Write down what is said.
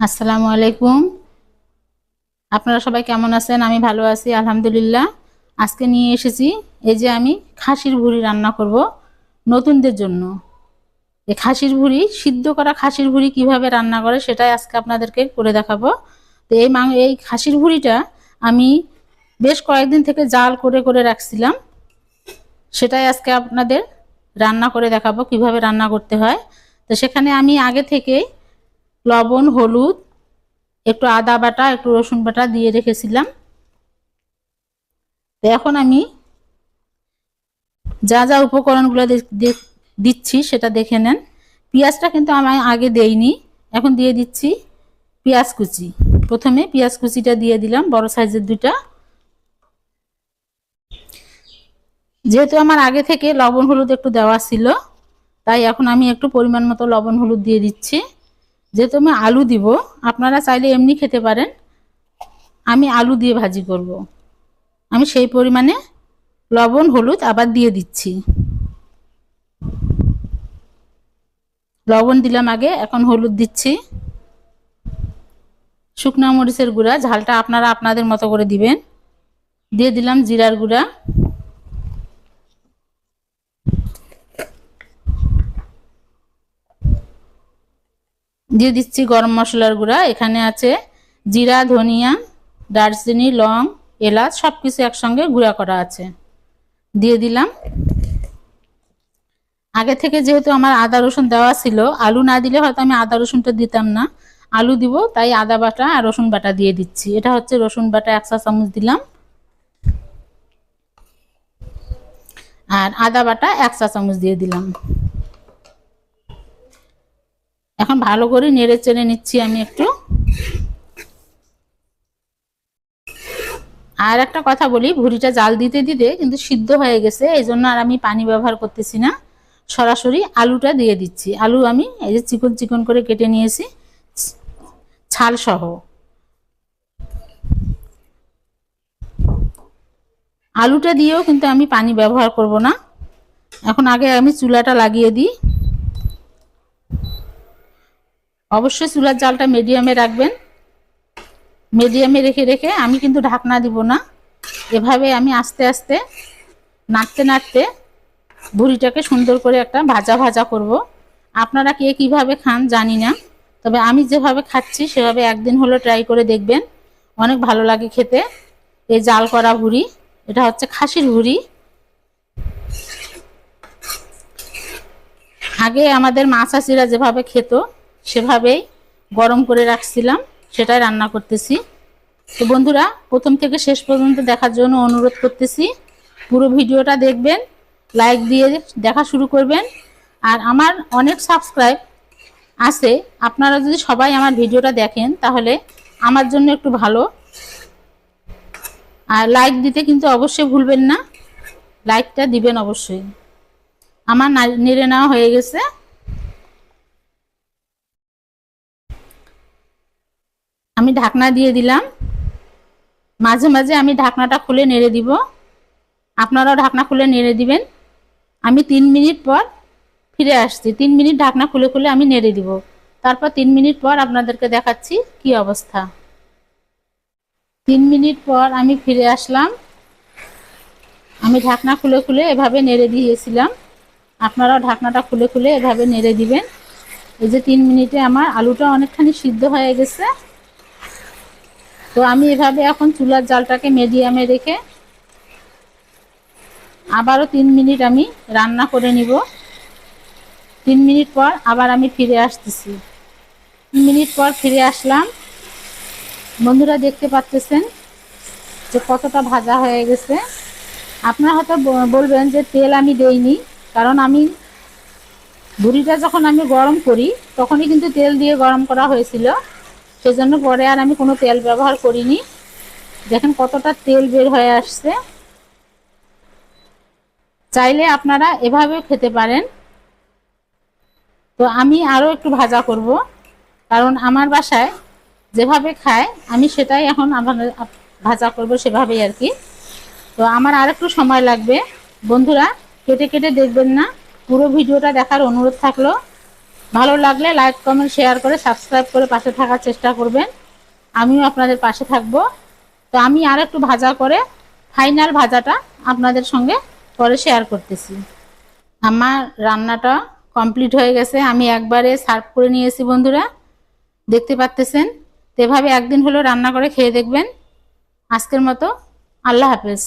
আসসালামু আলাইকুম। আপনারা সবাই কেমন আছেন? আমি ভালো আছি, আলহামদুলিল্লাহ। আজকে নিয়ে এসেছি, এই যে আমি খাসির ভুড়ি রান্না করব নতুনদের জন্য। এই খাসির ভুড়ি, সিদ্ধ করা খাসির ভুড়ি কীভাবে রান্না করে সেটাই আজকে আপনাদেরকে করে দেখাবো। তো এই মাং, এই খাসির ভুড়িটা আমি বেশ কয়েকদিন থেকে জাল করে করে রাখছিলাম। সেটাই আজকে আপনাদের রান্না করে দেখাবো কীভাবে রান্না করতে হয়। তো সেখানে আমি আগে থেকেই লবণ, হলুদ, একটু আদা বাটা, একটু রসুন বাটা দিয়ে রেখেছিলাম। এখন আমি যা যা উপকরণগুলো দিচ্ছি সেটা দেখে নেন। পেঁয়াজটা কিন্তু আমি আগে দেইনি, এখন দিয়ে দিচ্ছি পেঁয়াজ কুচি। প্রথমে পেঁয়াজ কুচিটা দিয়ে দিলাম, বড় সাইজের দুইটা। যেহেতু আমার আগে থেকে লবণ, হলুদ একটু দেওয়া ছিল, তাই এখন আমি একটু পরিমাণ মতো লবণ, হলুদ দিয়ে দিচ্ছি। যেহেতু আমি আলু দিব, আপনারা চাইলে এমনি খেতে পারেন। আমি আলু দিয়ে ভাজি করব। আমি সেই পরিমাণে লবণ, হলুদ আবার দিয়ে দিচ্ছি। লবণ দিলাম আগে, এখন হলুদ দিচ্ছি। শুকনা মরিচের গুঁড়া, ঝালটা আপনারা আপনাদের মতো করে দিবেন। দিয়ে দিলাম জিরার গুঁড়া। দিয়ে দিচ্ছি গরম মশলার গুঁড়া। এখানে আছে জিরা, ধনিয়া, দারচিনি, লং, এলাচ সব কিছু একসঙ্গে গুঁড়া করা আছে। দিয়ে দিলাম। আগে থেকে যেহেতু আমার আদা, রসুন দেওয়া ছিল, আলু না দিলে হয়তো আমি আদা, রসুনটা দিতাম না। আলু দিব, তাই আদা বাটা আর রসুন বাটা দিয়ে দিচ্ছি। এটা হচ্ছে রসুন বাটা একশো চামচ দিলাম। আর আদা বাটা একশো চামচ দিয়ে দিলাম এখন ভালো করে নেড়ে চেড়ে নিচ্ছি আমি একটু। আর একটা কথা বলি, ভুড়িটা জাল দিতে দিতে কিন্তু সিদ্ধ হয়ে গেছে, এই জন্য আর আমি পানি ব্যবহার করতেছি না। সরাসরি আলুটা দিয়ে দিচ্ছি। আলু আমি এই যে চিকন চিকন করে কেটে নিয়েছি, ছাল সহ। আলুটা দিয়েও কিন্তু আমি পানি ব্যবহার করব না। এখন আগে আমি চুলাটা লাগিয়ে দিই। অবশ্যই চুলার জালটা মিডিয়ামে রাখবেন। মিডিয়ামে রেখে রেখে আমি কিন্তু ঢাকনা দিব না। এভাবে আমি আস্তে আস্তে নাড়তে নাড়তে বুড়িটাকে সুন্দর করে একটা ভাজা ভাজা করব। আপনারা কে কীভাবে খান জানি না, তবে আমি যেভাবে খাচ্ছি সেভাবে একদিন হলো ট্রাই করে দেখবেন। অনেক ভালো লাগে খেতে। এই জাল করা ভুড়ি, এটা হচ্ছে খাসির ভুড়ি। আগে আমাদের মাছাচিরা যেভাবে খেত সেভাবেই গরম করে রাখছিলাম, সেটাই রান্না করতেছি। তো বন্ধুরা, প্রথম থেকে শেষ পর্যন্ত দেখার জন্য অনুরোধ করতেছি, পুরো ভিডিওটা দেখবেন লাইক দিয়ে দেখা শুরু করবেন। আর আমার অনেক সাবস্ক্রাইব আছে, আপনারা যদি সবাই আমার ভিডিওটা দেখেন, তাহলে আমার জন্য একটু ভালো। আর লাইক দিতে কিন্তু অবশ্যই ভুলবেন না লাইকটা দিবেন অবশ্যই। আমার নেড়ে নেওয়া হয়ে গেছে। আমি ঢাকনা দিয়ে দিলাম। মাঝে মাঝে আমি ঢাকনাটা খুলে নেড়ে দিব। আপনারাও ঢাকনা খুলে নেড়ে দিবেন। আমি তিন মিনিট পর ফিরে আসছি। তিন মিনিট ঢাকনা খুলে খুলে আমি নেড়ে দিব। তারপর তিন মিনিট পর আপনাদেরকে দেখাচ্ছি কি অবস্থা। তিন মিনিট পর আমি ফিরে আসলাম। আমি ঢাকনা খুলে খুলে এভাবে নেড়ে দিয়েছিলাম। আপনারাও ঢাকনাটা খুলে খুলে এভাবে নেড়ে দিবেন। এই যে তিন মিনিটে আমার আলুটা অনেকখানি সিদ্ধ হয়ে গেছে। তো আমি এভাবে এখন চুলার জালটাকে মিডিয়ামে রেখে আবারও তিন মিনিট আমি রান্না করে নিব। তিন মিনিট পর আবার আমি ফিরে আসতেছি। তিন মিনিট পর ফিরে আসলাম। বন্ধুরা দেখতে পাচ্ছেন যে কতটা ভাজা হয়ে গেছে। আপনারা হয়তো বলবেন যে তেল আমি দেইনি, কারণ আমি বুড়িটা যখন আমি গরম করি, তখনই কিন্তু তেল দিয়ে গরম করা হয়েছিল। সেজন্য পরে আর আমি কোনো তেল ব্যবহার করিনি। দেখেন কতটা তেল বের হয়ে আসছে। চাইলে আপনারা এভাবেও খেতে পারেন। তো আমি আরও একটু ভাজা করব। কারণ আমার বাসায় যেভাবে খায়, আমি সেটাই এখন ভাজা করব সেভাবেই আর কি। তো আমার আর একটু সময় লাগবে। বন্ধুরা, কেটে কেটে দেখবেন না। পুরো ভিডিওটা দেখার অনুরোধ থাকল। ভালো লাগলে লাইক কমেন্ট শেয়ার করে সাবস্ক্রাইব করে পাশে থাকার চেষ্টা করবেন। আমিও আপনাদের পাশে থাকব। তো আমি আর একটু ভাজা করে ফাইনাল ভাজাটা আপনাদের সঙ্গে পরে শেয়ার করতেছি। আমার রান্নাটা কমপ্লিট হয়ে গেছে। আমি একবারে সার্ভ করে নিয়েছি বন্ধুরা। দেখতে পাচ্তেছেন? তো এভাবে একদিন হলো রান্না করে খেয়ে দেখবেন। আজকের মতো আল্লাহ হাফেজ।